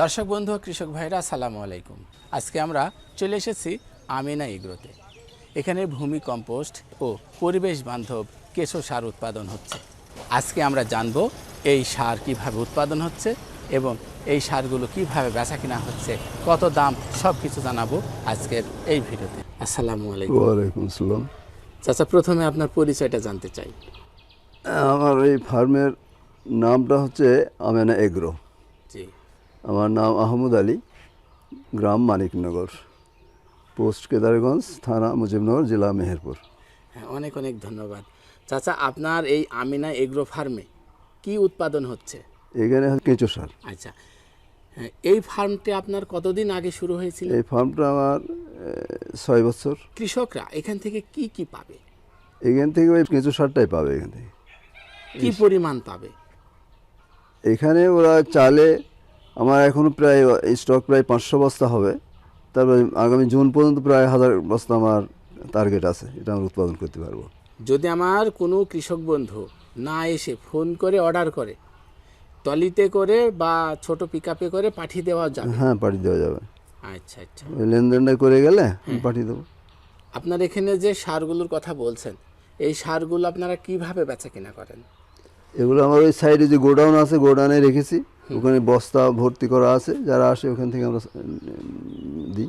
দর্শক বন্ধু কৃষক ভাইরা আসসালামু আলাইকুম। আজকে আমরা চলে এসেছি আমিনা এগ্রোতে। এখানে ভূমি কম্পোস্ট ও পরিবেশ বান্ধব কেঁচো সার উৎপাদন হচ্ছে। আজকে আমরা জানব এই সার কীভাবে উৎপাদন হচ্ছে এবং এই সারগুলো কীভাবে বেচা কিনা হচ্ছে কত দাম সব কিছু জানাব আজকের এই ভিডিওতে। আসসালামু আলাইকুম। ওয়ালাইকুম আসসালাম। চাচা প্রথমে আপনার পরিচয়টা জানতে চাই। আমার এই ফার্মের নামটা হচ্ছে আমেনা এগ্রো। আমার নাম আহমদ আলী গ্রাম মানিকনগর পোস্ট কেদারগঞ্জ থানা মুজিবনগর জেলা মেহেরপুর। হ্যাঁ অনেক অনেক ধন্যবাদ। চাচা আপনার এই আমিনা এগ্রো ফার্মে কি উৎপাদন হচ্ছে? এখানে কেঁচো সার। আচ্ছা হ্যাঁ, এই ফার্মটি আপনার কতদিন আগে শুরু হয়েছিল? এই ফার্মটা আমার ছয় বছর। কৃষকরা এখান থেকে কি কি পাবে? এখান থেকে ওই কেঁচো সারটাই পাবে এখান থেকে। কি পরিমাণ পাবে? এখানে ওরা চালে আমার এখনও প্রায় স্টক প্রায় পাঁচশো বস্তা হবে। তারপরে আগামী জুন পর্যন্ত প্রায় হাজার বস্তা আমার টার্গেট আছে এটা আমরা উৎপাদন করতে পারব। যদি আমার কোনো কৃষক বন্ধু না এসে ফোন করে অর্ডার করে টলিতে করে বা ছোট পিকআপে করে পাঠিয়ে দেওয়া যাবে? হ্যাঁ পাঠিয়ে দেওয়া যাবে। আচ্ছা আচ্ছা। ওই লেনদেনটা করে গেলে আমি পাঠিয়ে দেবো। আপনার এখানে যে সারগুলোর কথা বলছেন এই সারগুলো আপনারা কীভাবে বেচা কিনা করেন? এগুলো আমার ওই সাইডে যে গোডাউন আছে গোডাউনে রেখেছি। ওখানে বস্তা ভর্তি করা আছে যারা আসে ওখান থেকে আমরা দিই।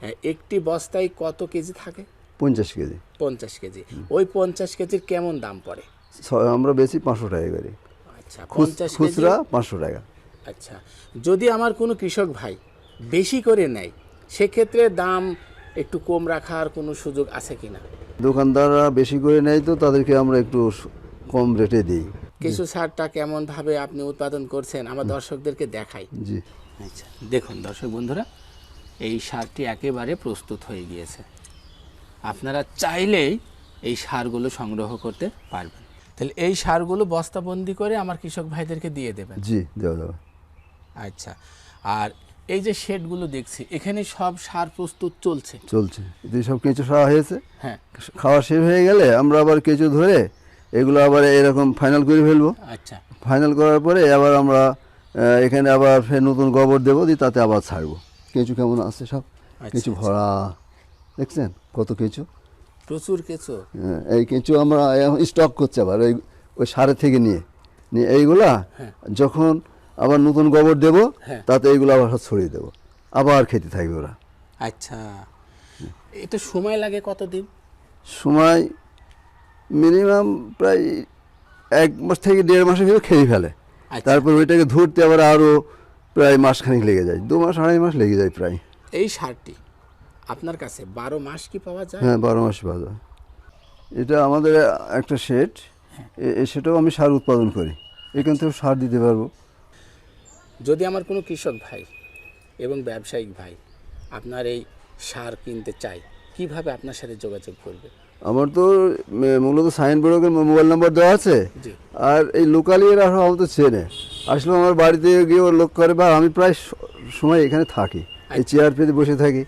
হ্যাঁ, একটি বস্তায় কত কেজি থাকে? পঞ্চাশ কেজি। পঞ্চাশ কেজি। ওই পঞ্চাশ কেজির কেমন দাম পড়ে? আমরা বেশি পাঁচশো টাকা করি। আচ্ছা পঞ্চাশ খুচরা পাঁচশো টাকা। আচ্ছা যদি আমার কোনো কৃষক ভাই বেশি করে নেয় সেক্ষেত্রে দাম একটু কম রাখার কোনো সুযোগ আছে কিনা? দোকানদাররা বেশি করে নেয় তো তাদেরকে আমরা একটু কম রেটে দিই। কিছু সারটা কেমন ভাবে আপনি উৎপাদন করছেন আমার দর্শকদেরকে দেখাই। জি। আচ্ছা দেখুন দর্শক বন্ধুরা এই সারটি একেবারে প্রস্তুত হয়ে গিয়েছে। আপনারা চাইলেই এই সারগুলো সংগ্রহ করতে পারবেন। তাহলে এই সারগুলো বস্তাবন্দি করে আমার কৃষক ভাইদেরকে দিয়ে দেবেন? জি দেওয়া যাবে। আচ্ছা আর এই যে শেডগুলো দেখছি এখানে সব সার প্রস্তুত চলছে? চলছে। এতে সব কেঁচো খাওয়া হয়েছে। হ্যাঁ। খাওয়া শেষ হয়ে গেলে আমরা আবার কেঁচো ধরে এগুলো আবার এরকম ফাইনাল করে ফেলব। আচ্ছা। ফাইনাল করার পরে আবার আমরা এখানে আবার ফের নতুন গোবর দেবো দিয়ে তাতে আবার ছাড়বো। কেঁচু কেমন আছে সব? কেঁচু আচ্ছা। ভরা। দেখছেন কত কেঁচু? প্রচুর কেঁচো। হ্যাঁ, এই কেঁচু আমরা স্টক করছি আবার ওই ওই সারে থেকে নিয়ে। নিয়ে এইগুলা যখন আবার নতুন গোবর দেবো হ্যাঁ। তাতে এইগুলো আবার ছড়িয়ে দেবো। আবার খেতে থাকবে ওরা। আচ্ছা। এটা সময় লাগে কতদিন? সময় মিনিমাম প্রায় এক মাস থেকে দেড় মাসের ভিতরে খেয়ে ফেলে। আচ্ছা। তারপর ওইটাকে ধরতে আবার আরও প্রায় মাসখানেক লেগে যায়। দু মাস আড়াই মাস লেগে যায় প্রায়। এই সারটি আপনার কাছে বারো মাস কি পাওয়া যায়? হ্যাঁ বারো মাস পাওয়া যায়। এটা আমাদের একটা সেট। এই সেটাও আমি সার উৎপাদন করি। এখান থেকেও সার দিতে পারব। যদি আমার কোনো কৃষক ভাই এবং ব্যবসায়িক ভাই আপনার এই সার কিনতে চায় কীভাবে আপনার সাথে যোগাযোগ করবে? আমার তো মূলত সাইন বোর্ডের মোবাইল নাম্বার দেওয়া আছে। আর এই লোকালি এরা আমার তো চেনে। আসলে আমার বাড়িতে গিয়ে ওর লোক করে বা আমি প্রায় সময় এখানে থাকি। এই চেয়ার পেতে বসে থাকি।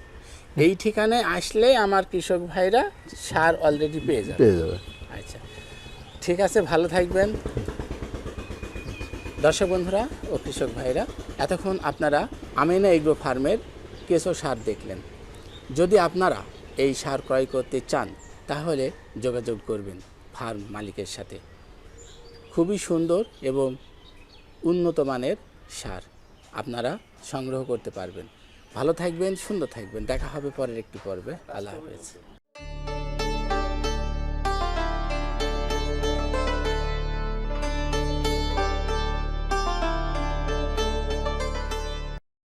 এই ঠিকানায় আসলে আমার কৃষক ভাইরা সার অলরেডি পেয়ে যাবে। পেয়ে যাবে। আচ্ছা। ঠিক আছে ভালো থাকবেন। দর্শক বন্ধুরা ও কৃষক ভাইরা এতক্ষণ আপনারা আমিনা এগ্রো ফার্মের কেঁচো সার দেখলেন। যদি আপনারা এই সার ক্রয় করতে চান তাহলে যোগাযোগ করবেন ফার্ম মালিকের সাথে। খুবই সুন্দর এবং উন্নত মানের সার আপনারা সংগ্রহ করতে পারবেন। ভালো থাকবেন, সুন্দর থাকবেন। দেখা হবে পরের একটি পর্বে। আল্লাহ হাফেজ।